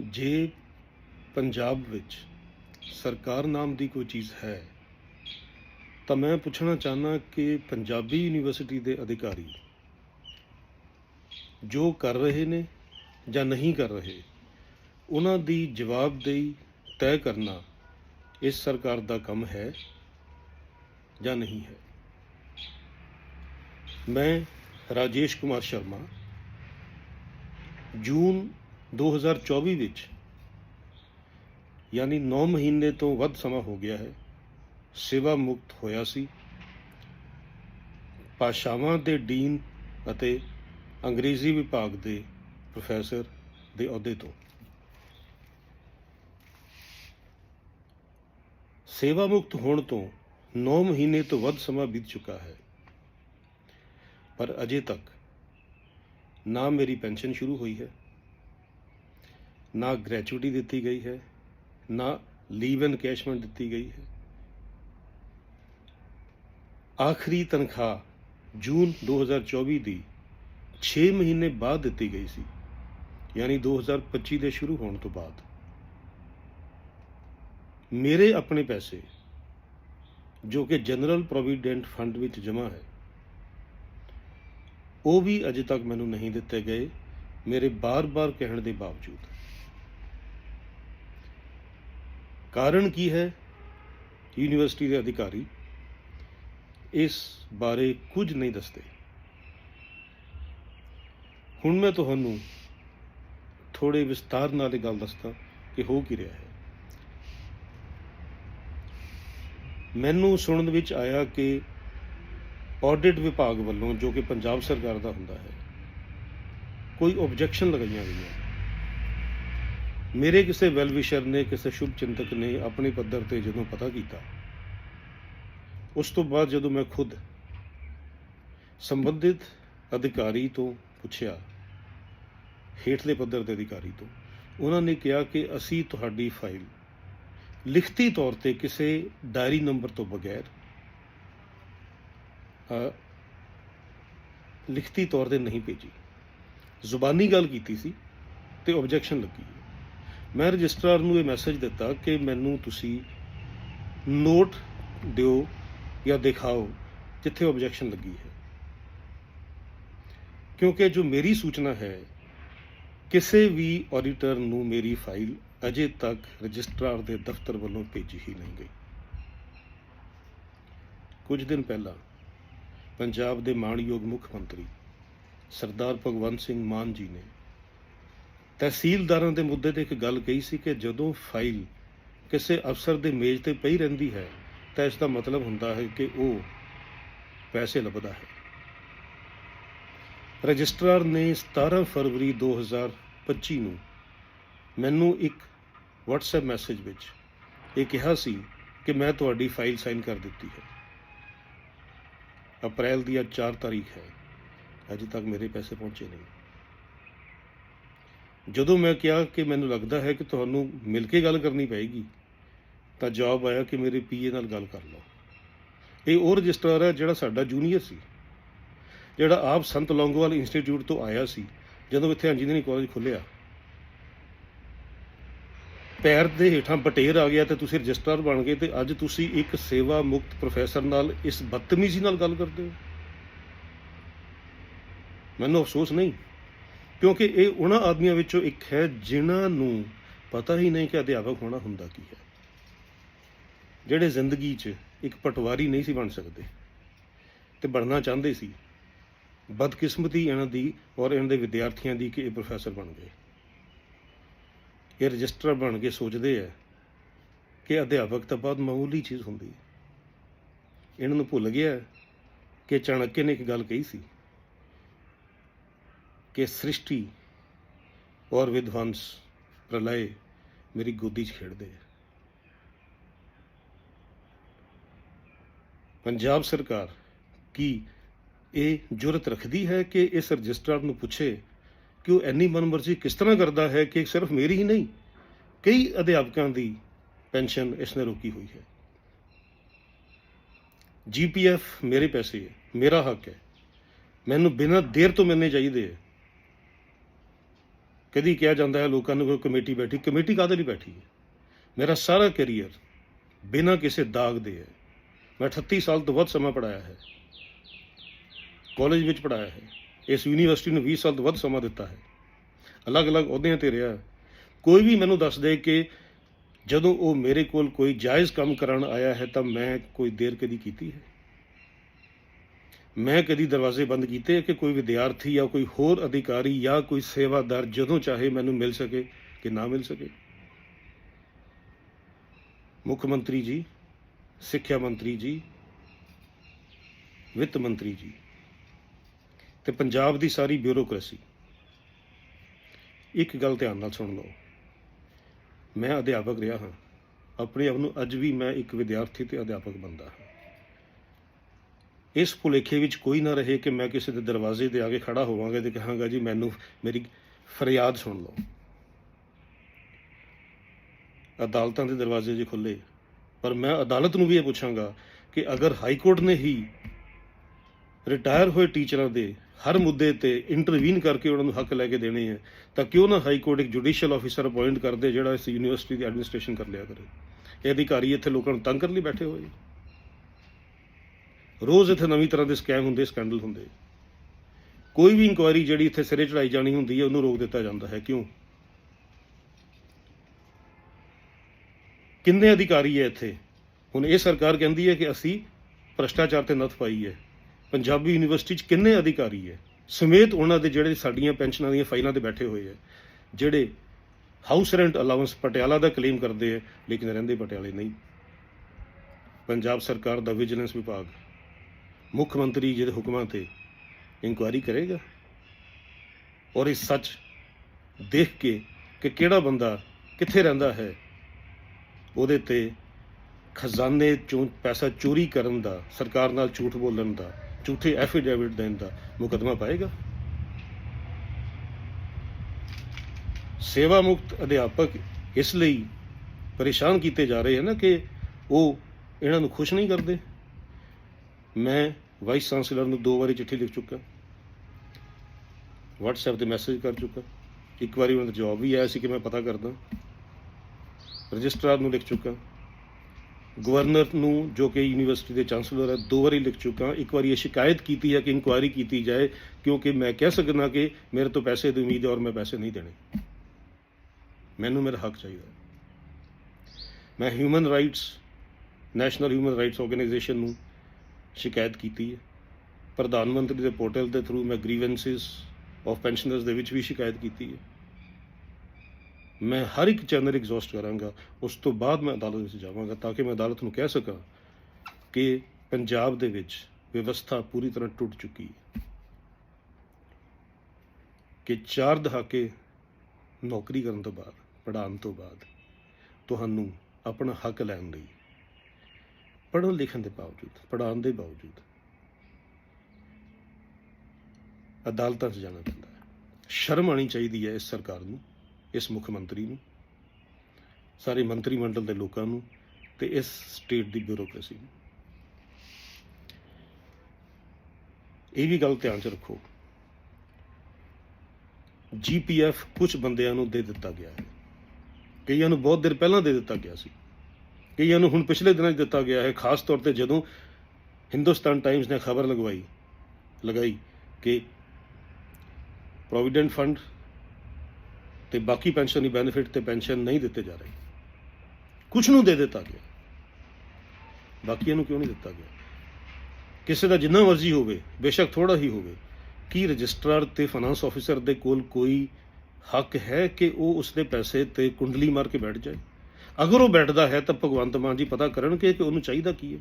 ਜੇ ਪੰਜਾਬ ਵਿੱਚ ਸਰਕਾਰ ਨਾਮ ਦੀ ਕੋਈ ਚੀਜ਼ ਹੈ, ਤਾਂ ਮੈਂ ਪੁੱਛਣਾ ਚਾਹਨਾ ਕਿ ਪੰਜਾਬੀ ਯੂਨੀਵਰਸਿਟੀ ਦੇ ਅਧਿਕਾਰੀ ਜੋ ਕਰ ਰਹੇ ਨੇ ਜਾਂ ਨਹੀਂ ਕਰ ਰਹੇ, ਉਹਨਾਂ ਦੀ ਜਵਾਬਦੇਹੀ ਤੈਅ ਕਰਨਾ ਇਸ ਸਰਕਾਰ ਦਾ ਕੰਮ ਹੈ ਜਾਂ ਨਹੀਂ ਹੈ? ਮੈਂ ਰਾਜੇਸ਼ ਕੁਮਾਰ ਸ਼ਰਮਾ, ਜੂਨ 2024 ਵਿੱਚ ਯਾਨੀ 9 ਮਹੀਨੇ ਤੋਂ ਵੱਧ ਸਮਾਂ ਹੋ ਗਿਆ ਹੈ, ਸੇਵਾ ਮੁਕਤ ਹੋਇਆ ਸੀ। ਭਾਸ਼ਾਵਾਂ ਦੇ ਡੀਨ ਅਤੇ ਅੰਗਰੇਜ਼ੀ ਵਿਭਾਗ ਦੇ ਪ੍ਰੋਫੈਸਰ ਦੇ ਅਹੁਦੇ ਤੋਂ। ਸੇਵਾ ਮੁਕਤ ਹੋਣ ਤੋਂ 9 ਮਹੀਨੇ ਤੋਂ ਵੱਧ ਸਮਾਂ ਬੀਤ ਚੁੱਕਾ ਹੈ। ਪਰ ਅਜੇ ਤੱਕ ਨਾ ਮੇਰੀ ਪੈਨਸ਼ਨ ਸ਼ੁਰੂ ਹੋਈ ਹੈ ਨਾ ਗ੍ਰੈਚੁਇਟੀ ਦਿੱਤੀ ਗਈ ਹੈ, ਨਾ ਲੀਵ ਐਨਕੈਸ਼ਮੈਂਟ ਦਿੱਤੀ ਗਈ ਹੈ। ਆਖਰੀ ਤਨਖਾਹ ਜੂਨ 2024 ਦੀ 6 ਮਹੀਨੇ ਬਾਅਦ ਦਿੱਤੀ ਗਈ ਸੀ, ਯਾਨੀ 2025 ਦੇ ਸ਼ੁਰੂ ਹੋਣ ਤੋਂ ਬਾਅਦ। ਮੇਰੇ ਆਪਣੇ ਪੈਸੇ, ਜੋ ਕਿ ਜਨਰਲ ਪ੍ਰੋਵੀਡੈਂਟ ਫੰਡ ਵਿੱਚ ਜਮ੍ਹਾਂ ਹੈ, ਉਹ ਵੀ ਅਜੇ ਤੱਕ ਮੈਨੂੰ ਨਹੀਂ ਦਿੱਤੇ ਗਏ, ਮੇਰੇ ਬਾਰ-ਬਾਰ ਕਹਿਣ ਦੇ ਬਾਵਜੂਦ। ਕਾਰਨ ਕੀ ਹੈ? ਯੂਨੀਵਰਸਿਟੀ ਦੇ ਅਧਿਕਾਰੀ ਇਸ ਬਾਰੇ ਕੁਝ ਨਹੀਂ ਦੱਸਦੇ। ਹੁਣ ਮੈਂ ਤੁਹਾਨੂੰ ਥੋੜੇ ਵਿਸਤਾਰ ਨਾਲ ਇਹ ਗੱਲ ਦੱਸਦਾ ਕਿ ਹੋ ਕੀ ਰਿਹਾ ਹੈ। ਮੈਨੂੰ ਸੁਣਨ ਵਿੱਚ ਆਇਆ ਕਿ ਆਡਿਟ ਵਿਭਾਗ ਵੱਲੋਂ ਜੋ ਕਿ ਪੰਜਾਬ ਸਰਕਾਰ ਦਾ ਹੁੰਦਾ ਹੈ, ਕੋਈ ਆਬਜੈਕਸ਼ਨ ਲਗਾਈਆਂ ਗਈਆਂ। ਮੇਰੇ ਕਿਸੇ ਵੈਲਵਿਸ਼ਰ ਨੇ, ਕਿਸੇ ਸ਼ੁਭ ਚਿੰਤਕ ਨੇ ਆਪਣੇ ਪੱਧਰ ਤੇ ਜਦੋਂ ਪਤਾ ਕੀਤਾ, ਉਸ ਤੋਂ ਬਾਅਦ ਜਦੋਂ ਮੈਂ ਖੁਦ ਸੰਬੰਧਿਤ ਅਧਿਕਾਰੀ ਤੋਂ ਪੁੱਛਿਆ, ਹੇਠਲੇ ਪੱਧਰ ਦੇ ਅਧਿਕਾਰੀ ਤੋਂ, ਉਹਨਾਂ ਨੇ ਕਿਹਾ ਕਿ ਅਸੀਂ ਤੁਹਾਡੀ ਫਾਈਲ ਲਿਖਤੀ ਤੌਰ ਤੇ ਕਿਸੇ ਡਾਇਰੀ ਨੰਬਰ ਤੋਂ ਬਗੈਰ ਲਿਖਤੀ ਤੌਰ ਤੇ ਨਹੀਂ ਭੇਜੀ। ਜ਼ੁਬਾਨੀ ਗੱਲ ਕੀਤੀ ਸੀ ਤੇ ਆਬਜੈਕਸ਼ਨ ਲੱਗੀ। ਮੈਂ ਰਜਿਸਟਰਾਰ ਨੂੰ ਇਹ ਮੈਸੇਜ ਦਿੱਤਾ ਕਿ ਮੈਨੂੰ ਤੁਸੀਂ ਨੋਟ ਦਿਓ ਜਾਂ ਦਿਖਾਓ ਜਿੱਥੇ ਆਬਜੈਕਸ਼ਨ ਲੱਗੀ ਹੈ। ਕਿਉਂਕਿ ਜੋ ਮੇਰੀ ਸੂਚਨਾ ਹੈ, ਕਿਸੇ ਵੀ ਆਡੀਟਰ ਨੂੰ ਮੇਰੀ ਫਾਈਲ ਅਜੇ ਤੱਕ ਰਜਿਸਟਰਾਰ ਦੇ ਦਫ਼ਤਰ ਵੱਲੋਂ ਭੇਜੀ ਹੀ ਨਹੀਂ ਗਈ। ਕੁਝ ਦਿਨ ਪਹਿਲਾਂ ਪੰਜਾਬ ਦੇ ਮਾਣਯੋਗ ਮੁੱਖ ਮੰਤਰੀ ਸਰਦਾਰ ਭਗਵੰਤ ਸਿੰਘ ਮਾਨ ਜੀ ਨੇ ਤਹਿਸੀਲਦਾਰਾਂ ਦੇ ਮੁੱਦੇ ਤੇ ਇੱਕ ਗੱਲ ਕਹੀ ਸੀ ਕਿ ਜਦੋਂ ਫਾਈਲ ਕਿਸੇ ਅਫਸਰ ਦੇ ਮੇਜ਼ ਤੇ ਪਈ ਰਹਿੰਦੀ ਹੈ, ਤਾਂ ਇਸ ਦਾ ਮਤਲਬ ਹੁੰਦਾ ਹੈ ਕਿ ਉਹ ਪੈਸੇ ਲੱਭਦਾ ਹੈ। ਰਜਿਸਟਰਾਰ ਨੇ 17 ਫਰਵਰੀ 2025 ਨੂੰ ਮੈਨੂੰ ਇੱਕ WhatsApp ਮੈਸੇਜ ਵਿੱਚ ਇਹ ਕਿਹਾ ਸੀ ਕਿ ਮੈਂ ਤੁਹਾਡੀ ਫਾਈਲ ਸਾਈਨ ਕਰ ਦਿੱਤੀ ਹੈ। ਅਪ੍ਰੈਲ ਦੀ ਅੱਜ 4 ਤਾਰੀਖ ਹੈ। ਅਜੇ ਤੱਕ ਮੇਰੇ ਪੈਸੇ ਪਹੁੰਚੇ ਨਹੀਂ। ਜਦੋਂ ਮੈਂ ਕਿਹਾ ਕਿ ਮੈਨੂੰ ਲੱਗਦਾ ਹੈ ਕਿ ਤੁਹਾਨੂੰ ਮਿਲ ਕੇ ਗੱਲ ਕਰਨੀ ਪਏਗੀ, ਤਾਂ ਜਵਾਬ ਆਇਆ ਕਿ ਮੇਰੇ ਪੀਏ ਨਾਲ ਗੱਲ ਕਰ ਲਓ। ਇਹ ਉਹ ਰਜਿਸਟਰਾਰ ਹੈ ਜਿਹੜਾ ਸਾਡਾ ਜੂਨੀਅਰ ਸੀ, ਜਿਹੜਾ ਆਪ ਸੰਤ ਲੌਂਗੋਵਾਲ ਇੰਸਟੀਚਿਊਟ ਤੋਂ ਆਇਆ ਸੀ, ਜਦੋਂ ਇੱਥੇ ਇੰਜੀਨੀਅਰਿੰਗ ਕਾਲਜ ਖੁੱਲਿਆ ਪੈਰ ਦੇ ਹੇਠਾਂ ਬਟੇਰ ਆ ਗਿਆ ਤੇ ਤੁਸੀਂ ਰਜਿਸਟਰਾਰ ਬਣ ਗਏ ਤੇ ਅੱਜ ਤੁਸੀਂ ਇੱਕ ਸੇਵਾ ਮੁਕਤ ਪ੍ਰੋਫੈਸਰ ਨਾਲ ਇਸ ਬਦਤਮੀਜ਼ੀ ਨਾਲ ਗੱਲ ਕਰਦੇ ਹੋ। ਮੈਨੂੰ ਅਫਸੋਸ ਨਹੀਂ। ਕਿਉਂਕਿ ਇਹ ਉਹਨਾਂ ਆਦਮੀਆਂ ਵਿੱਚੋਂ ਇੱਕ ਹੈ ਜਿਨ੍ਹਾਂ ਨੂੰ ਪਤਾ ਹੀ ਨਹੀਂ ਕਿ ਅਧਿਆਪਕ ਹੋਣਾ ਹੁੰਦਾ ਕੀ ਹੈ। ਜਿਹੜੇ ਜ਼ਿੰਦਗੀ 'ਚ ਇੱਕ ਪਟਵਾਰੀ ਨਹੀਂ ਸੀ ਬਣ ਸਕਦੇ ਤੇ ਬਣਨਾ ਚਾਹੁੰਦੇ ਸੀ, ਬਦਕਿਸਮਤੀ ਇਹਨਾਂ ਦੀ ਔਰ ਇਹਨਾਂ ਦੇ ਵਿਦਿਆਰਥੀਆਂ ਦੀ ਕਿ ਇਹ ਪ੍ਰੋਫੈਸਰ ਬਣ ਗਏ। ਇਹ ਰਜਿਸਟਰ ਬਣ ਕੇ ਸੋਚਦੇ ਆ ਕਿ ਅਧਿਆਪਕ ਤਾਂ ਬਹੁਤ ਮਾਮੂਲੀ ਚੀਜ਼ ਹੁੰਦੀ। ਹੈ ਇਹਨਾਂ ਨੂੰ ਭੁੱਲ ਗਿਆ ਕਿ ਚਾਣਕਿਆ ਨੇ ਇੱਕ ਗੱਲ ਕਹੀ ਸੀ ਕਿ ਸ੍ਰਿਸ਼ਟੀ ਔਰ ਵਿਦਵੰਸ ਪ੍ਰਲय ਮੇਰੀ ਗੋਦੀ 'ਚ ਖੇਡਦੇ ਆ। ਪੰਜਾਬ ਸਰਕਾਰ ਕੀ ਇਹ ਜੁਰਤ ਰੱਖਦੀ ਹੈ ਕਿ ਇਸ ਰਜਿਸਟਰਾਰ ਨੂੰ ਪੁੱਛੇ ਕਿ ਉਹ ਇੰਨੀ ਮਨਮਰਜ਼ੀ ਕਿਸ ਤਰ੍ਹਾਂ ਕਰਦਾ ਹੈ ਕਿ ਸਿਰਫ ਮੇਰੀ ਹੀ ਨਹੀਂ, ਕਈ ਅਧਿਆਪਕਾਂ ਦੀ ਪੈਨਸ਼ਨ ਇਸ ਨੇ ਰੋਕੀ ਹੋਈ ਹੈ। ਜੀਪੀਐਫ ਮੇਰੇ ਪੈਸੇ ਹੈ, ਮੇਰਾ ਹੱਕ ਹੈ, ਮੈਨੂੰ ਬਿਨਾਂ ਦੇਰ ਤੋਂ ਮਿਲਣੇ ਚਾਹੀਦੇ ਹੈ। ਕਦੀ ਕਿਹਾ ਜਾਂਦਾ ਹੈ ਲੋਕਾਂ ਨੂੰ ਕੋਈ ਕਮੇਟੀ ਬੈਠੀ, ਕਮੇਟੀ ਕਾਹਦੇ ਲਈ ਬੈਠੀ ਹੈ? ਮੇਰਾ ਸਾਰਾ ਕੈਰੀਅਰ ਬਿਨਾਂ ਕਿਸੇ ਦਾਗ ਦੇ ਹੈ। ਮੈਂ 38 ਸਾਲ ਤੋਂ ਵੱਧ ਸਮਾਂ ਪੜਾਇਆ ਹੈ। ਕਾਲਜ ਵਿੱਚ ਪੜਾਇਆ ਹੈ। ਇਸ ਯੂਨੀਵਰਸਿਟੀ ਨੂੰ 20 ਸਾਲ ਤੋਂ ਵੱਧ ਸਮਾਂ ਦਿੱਤਾ ਹੈ। ਅਲੱਗ-ਅਲੱਗ ਅਹੁਦਿਆਂ ਤੇ ਰਿਹਾ। ਕੋਈ ਵੀ ਮੈਨੂੰ ਦੱਸ ਦੇ ਕਿ ਜਦੋਂ ਉਹ ਮੇਰੇ ਕੋਲ ਕੋਈ ਜਾਇਜ਼ ਕੰਮ ਕਰਨ ਆਇਆ ਹੈ ਤਾਂ ਮੈਂ ਕੋਈ ਦੇਰ ਕਦੀ ਕੀਤੀ ਹੈ? ਮੈਂ ਕਦੀ ਦਰਵਾਜ਼ੇ ਬੰਦ ਕੀਤੇ ਕਿ ਕੋਈ ਵਿਦਿਆਰਥੀ ਜਾਂ ਕੋਈ ਹੋਰ ਅਧਿਕਾਰੀ ਜਾਂ ਕੋਈ ਸੇਵਾਦਾਰ ਜਦੋਂ ਚਾਹੇ ਮੈਨੂੰ ਮਿਲ ਸਕੇ ਕਿ ਨਾ ਮਿਲ ਸਕੇ। ਮੁੱਖ ਮੰਤਰੀ ਜੀ, ਸਿੱਖਿਆ ਮੰਤਰੀ ਜੀ, ਵਿੱਤ ਮੰਤਰੀ ਜੀ ਤੇ ਪੰਜਾਬ ਦੀ ਸਾਰੀ ਬਿਊਰੋਕ੍ਰੇਸੀ। ਇੱਕ ਗੱਲ ਧਿਆਨ ਨਾਲ ਸੁਣ ਲਓ। ਮੈਂ ਅਧਿਆਪਕ ਰਿਹਾ ਹਾਂ। ਆਪਣੇ ਆਪ ਨੂੰ ਅੱਜ ਵੀ ਮੈਂ ਇੱਕ ਵਿਦਿਆਰਥੀ ਤੇ ਅਧਿਆਪਕ ਬੰਦਾ ਹਾਂ। ਇਸ ਭੁਲੇਖੇ ਵਿੱਚ ਕੋਈ ਨਾ ਰਹੇ ਕਿ ਮੈਂ ਕਿਸੇ ਦੇ ਦਰਵਾਜ਼ੇ ਤੇ ਆ ਕੇ ਖੜਾ ਹੋਵਾਂਗਾ ਤੇ ਕਹਾਂਗਾ, ਜੀ, ਮੈਨੂੰ, ਮੇਰੀ ਫਰਿਆਦ ਸੁਣ ਲਓ। ਅਦਾਲਤਾਂ ਦੇ ਦਰਵਾਜ਼ੇ ਜੀ ਖੁੱਲੇ ਪਰ ਮੈਂ ਅਦਾਲਤ ਨੂੰ ਵੀ ਇਹ ਪੁੱਛਾਂਗਾ ਕਿ ਅਗਰ ਹਾਈ ਕੋਰਟ ਨੇ ਹੀ ਰਿਟਾਇਰ ਹੋਏ ਟੀਚਰਾਂ ਦੇ ਹਰ ਮੁੱਦੇ ਤੇ ਇੰਟਰਵੀਨ ਕਰਕੇ ਉਹਨਾਂ ਨੂੰ ਹੱਕ ਲੈ ਕੇ ਦੇਣੇ ਹੈ, ਤਾਂ ਕਿਉਂ ਨਾ ਹਾਈ ਕੋਰਟ ਇੱਕ ਜੁਡੀਸ਼ੀਅਲ ਆਫੀਸਰ ਅਪਾਇੰਟ ਕਰਦੇ ਜਿਹੜਾ ਇਸ ਯੂਨੀਵਰਸਿਟੀ ਦੀ ਐਡਮਿਨਿਸਟ੍ਰੇਸ਼ਨ ਕਰ ਲਿਆ ਕਰੇ? ਇਹ ਅਧਿਕਾਰੀ ਇੱਥੇ ਲੋਕਾਂ ਨੂੰ ਤੰਗ ਕਰਨ ਲਈ ਬੈਠੇ ਹੋਏ ਰੋਜ਼ ਇੱਥੇ ਨਵੀਂ ਤਰ੍ਹਾਂ ਦੇ ਸਕੈਮ ਹੁੰਦੇ, ਸਕੈਂਡਲ ਹੁੰਦੇ। ਕੋਈ ਵੀ ਇਨਕੁਆਇਰੀ ਜਿਹੜੀ ਇੱਥੇ ਸਿਰੇ ਚੜਾਈ ਜਾਣੀ ਹੁੰਦੀ ਹੈ, ਉਹਨੂੰ ਰੋਕ ਦਿੱਤਾ ਜਾਂਦਾ ਹੈ। ਕਿਉਂ? ਕਿੰਨੇ ਅਧਿਕਾਰੀ ਹੈ ਇੱਥੇ? ਹੁਣ ਇਹ ਸਰਕਾਰ ਕਹਿੰਦੀ ਹੈ ਕਿ ਅਸੀਂ ਭ੍ਰਸ਼ਟਾਚਾਰ ਤੇ ਨੱਥ ਪਾਈ ਹੈ। ਪੰਜਾਬੀ ਯੂਨੀਵਰਸਿਟੀ 'ਚ ਕਿੰਨੇ ਅਧਿਕਾਰੀ ਹੈ? ਸਮੇਤ ਉਹਨਾਂ ਦੇ ਜਿਹੜੇ ਸਾਡੀਆਂ ਪੈਨਸ਼ਨਾਂ ਦੀਆਂ ਫਾਈਲਾਂ ਤੇ ਬੈਠੇ ਹੋਏ ਹੈ, ਜਿਹੜੇ ਹਾਊਸ ਰੈਂਟ ਅਲਾਉਂਸ ਪਟਿਆਲਾ ਦਾ ਕਲੇਮ ਕਰਦੇ ਹੈ, ਲੇਕਿਨ ਰਹਿੰਦੇ ਪਟਿਆਲੇ ਨਹੀਂ। ਪੰਜਾਬ ਸਰਕਾਰ ਦਾ ਵਿਜੀਲੈਂਸ ਵਿਭਾਗ। ਮੁੱਖ ਮੰਤਰੀ ਜੀ ਦੇ ਹੁਕਮਾਂ ਤੇ ਇਨਕੁਆਇਰੀ ਕਰੇਗਾ ਔਰ ਇਹ ਸੱਚ ਦੇਖ ਕੇ ਕਿ ਕਿਹੜਾ ਬੰਦਾ ਕਿੱਥੇ ਰਹਿੰਦਾ ਹੈ, ਉਹਦੇ ਤੇ ਖਜ਼ਾਨੇ ਚੋਂ ਪੈਸਾ ਚੋਰੀ ਕਰਨ ਦਾ, ਸਰਕਾਰ ਨਾਲ ਝੂਠ ਬੋਲਣ ਦਾ, ਝੂਠੇ ਐਫੀਡੇਵਿਟ ਦੇਣ ਦਾ ਮੁਕਦਮਾ ਪਾਏਗਾ? ਸੇਵਾ ਮੁਕਤ ਅਧਿਆਪਕ ਇਸ ਲਈ ਪਰੇਸ਼ਾਨ ਕੀਤੇ ਜਾ ਰਹੇ ਹਨ ਨਾ ਕਿ ਉਹ ਇਹਨਾਂ ਨੂੰ ਖੁਸ਼ ਨਹੀਂ ਕਰਦੇ। ਮੈਂ ਵਾਈਸ ਚਾਂਸਲਰ ਨੂੰ ਦੋ ਵਾਰੀ ਚਿੱਠੀ ਲਿਖ ਚੁੱਕਾ। WhatsApp ਤੇ ਮੈਸੇਜ ਕਰ ਚੁੱਕਾ। ਇੱਕ ਵਾਰੀ ਉਹਨਾਂ ਦਾ ਜਵਾਬ ਵੀ ਆਇਆ ਸੀ ਕਿ ਮੈਂ ਪਤਾ ਕਰਦਾ। ਰਜਿਸਟਰਾਰ ਨੂੰ ਲਿਖ ਚੁੱਕਾ। ਗਵਰਨਰ ਨੂੰ, ਜੋ ਕਿ ਯੂਨੀਵਰਸਿਟੀ ਦੇ ਚਾਂਸਲਰ ਹੈ, ਦੋ ਵਾਰੀ ਲਿਖ ਚੁੱਕਾ। ਇੱਕ ਵਾਰੀ ਇਹ ਸ਼ਿਕਾਇਤ ਕੀਤੀ ਹੈ ਕਿ ਇਨਕੁਆਇਰੀ ਕੀਤੀ ਜਾਏ, ਕਿਉਂਕਿ ਮੈਂ ਕਹਿ ਸਕਦਾ ਕਿ ਮੇਰੇ ਤੋਂ ਪੈਸੇ ਦੀ ਉਮੀਦ ਹੈ ਔਰ ਮੈਂ ਪੈਸੇ ਨਹੀਂ ਦੇਣੇ। ਮੈਨੂੰ ਮੇਰਾ ਹੱਕ ਚਾਹੀਦਾ ਮੈਂ human rights national human rights organisation ਨੂੰ ਸ਼ਿਕਾਇਤ ਕੀਤੀ ਹੈ। ਪ੍ਰਧਾਨ ਮੰਤਰੀ ਦੇ ਪੋਰਟਲ ਦੇ ਥਰੂ ਮੈਂ ਗ੍ਰੀਵੈਂਸਿਸ ਆਫ ਪੈਨਸ਼ਨਰਸ ਦੇ ਵਿੱਚ ਵੀ ਸ਼ਿਕਾਇਤ ਕੀਤੀ ਹੈ। ਮੈਂ ਹਰ ਇੱਕ ਚੈਨਲ ਐਗਜ਼ੌਸਟ ਕਰਾਂਗਾ, ਉਸ ਤੋਂ ਬਾਅਦ ਮੈਂ ਅਦਾਲਤ ਵਿੱਚ ਜਾਵਾਂਗਾ ਤਾਂ ਕਿ ਮੈਂ ਅਦਾਲਤ ਨੂੰ ਕਹਿ ਸਕਾਂ ਕਿ ਪੰਜਾਬ ਦੇ ਵਿੱਚ ਵਿਵਸਥਾ ਪੂਰੀ ਤਰ੍ਹਾਂ ਟੁੱਟ ਚੁੱਕੀ ਹੈ ਕਿ ਚਾਰ ਦਹਾਕੇ ਨੌਕਰੀ ਕਰਨ ਤੋਂ ਬਾਅਦ, ਪੜ੍ਹਾਉਣ ਤੋਂ ਬਾਅਦ ਤੁਹਾਨੂੰ ਆਪਣਾ ਹੱਕ ਲੈਣ ਲਈ ਪੜ੍ਹਨ ਲਿਖਣ ਦੇ ਬਾਵਜੂਦ, ਪੜ੍ਹਾਉਣ ਦੇ ਬਾਵਜੂਦ। ਅਦਾਲਤਾਂ 'ਚ ਜਾਣਾ ਪੈਂਦਾ ਹੈ। ਸ਼ਰਮ ਆਣੀ ਚਾਹੀਦੀ ਹੈ ਇਸ ਸਰਕਾਰ ਨੂੰ, ਇਸ ਮੁੱਖ ਮੰਤਰੀ ਨੂੰ, ਸਾਰੇ ਮੰਤਰੀ ਮੰਡਲ ਦੇ ਲੋਕਾਂ ਨੂੰ ਤੇ ਇਸ ਸਟੇਟ ਦੀ ਬਿਊਰੋਕ੍ਰੇਸੀ ਨੂੰ। ਇਹ ਵੀ ਗੱਲ ਧਿਆਨ 'ਚ ਰੱਖੋ। ਜੀਪੀਐਫ ਕੁਝ ਬੰਦਿਆਂ ਨੂੰ ਦੇ ਦਿੱਤਾ ਗਿਆ ਹੈ। ਕਈਆਂ ਨੂੰ ਬਹੁਤ ਦੇਰ ਪਹਿਲਾਂ ਦੇ ਦਿੱਤਾ ਗਿਆ ਸੀ। ਕਈਆਂ ਨੂੰ ਹੁਣ ਪਿਛਲੇ ਦਿਨਾਂ 'ਚ ਦਿੱਤਾ ਗਿਆ ਹੈ, ਖਾਸ ਤੌਰ ਤੇ ਜਦੋਂ ਹਿੰਦੁਸਤਾਨ ਟਾਈਮਸ ਨੇ ਖਬਰ ਲਗਵਾਈ, ਲਗਾਈ ਕਿ ਪ੍ਰੋਵੀਡੈਂਟ ਫੰਡ ਤੇ ਬਾਕੀ ਪੈਨਸ਼ਨ ਦੀ ਬੈਨੀਫਿਟ ਤੇ ਪੈਨਸ਼ਨ ਨਹੀਂ ਦਿੱਤੇ ਜਾ ਰਹੇ। ਕੁਝ ਨੂੰ ਦੇ ਦਿੱਤਾ ਗਿਆ। ਬਾਕੀਆਂ ਨੂੰ ਕਿਉਂ ਨਹੀਂ ਦਿੱਤਾ ਗਿਆ? ਕਿਸੇ ਦਾ ਜਿੰਨਾ ਮਰਜ਼ੀ ਹੋਵੇ, ਬੇਸ਼ੱਕ ਥੋੜਾ ਹੀ ਹੋਵੇ, ਕੀ ਰਜਿਸਟਰਾਰ ਤੇ ਫਾਈਨਾਂਸ ਆਫੀਸਰ ਦੇ ਕੋਲ ਕੋਈ ਹੱਕ ਹੈ ਕਿ ਉਹ ਉਸਦੇ ਪੈਸੇ ਤੇ ਕੁੰਡਲੀ ਮਾਰ ਕੇ ਬੈਠ ਜਾਏ? ਅਗਰ ਉਹ ਬੈਠਦਾ ਹੈ ਤਾਂ ਭਗਵੰਤ ਮਾਨ ਜੀ ਪਤਾ ਕਰਨਗੇ ਕਿ ਉਹਨੂੰ ਚਾਹੀਦਾ ਕੀ ਹੈ।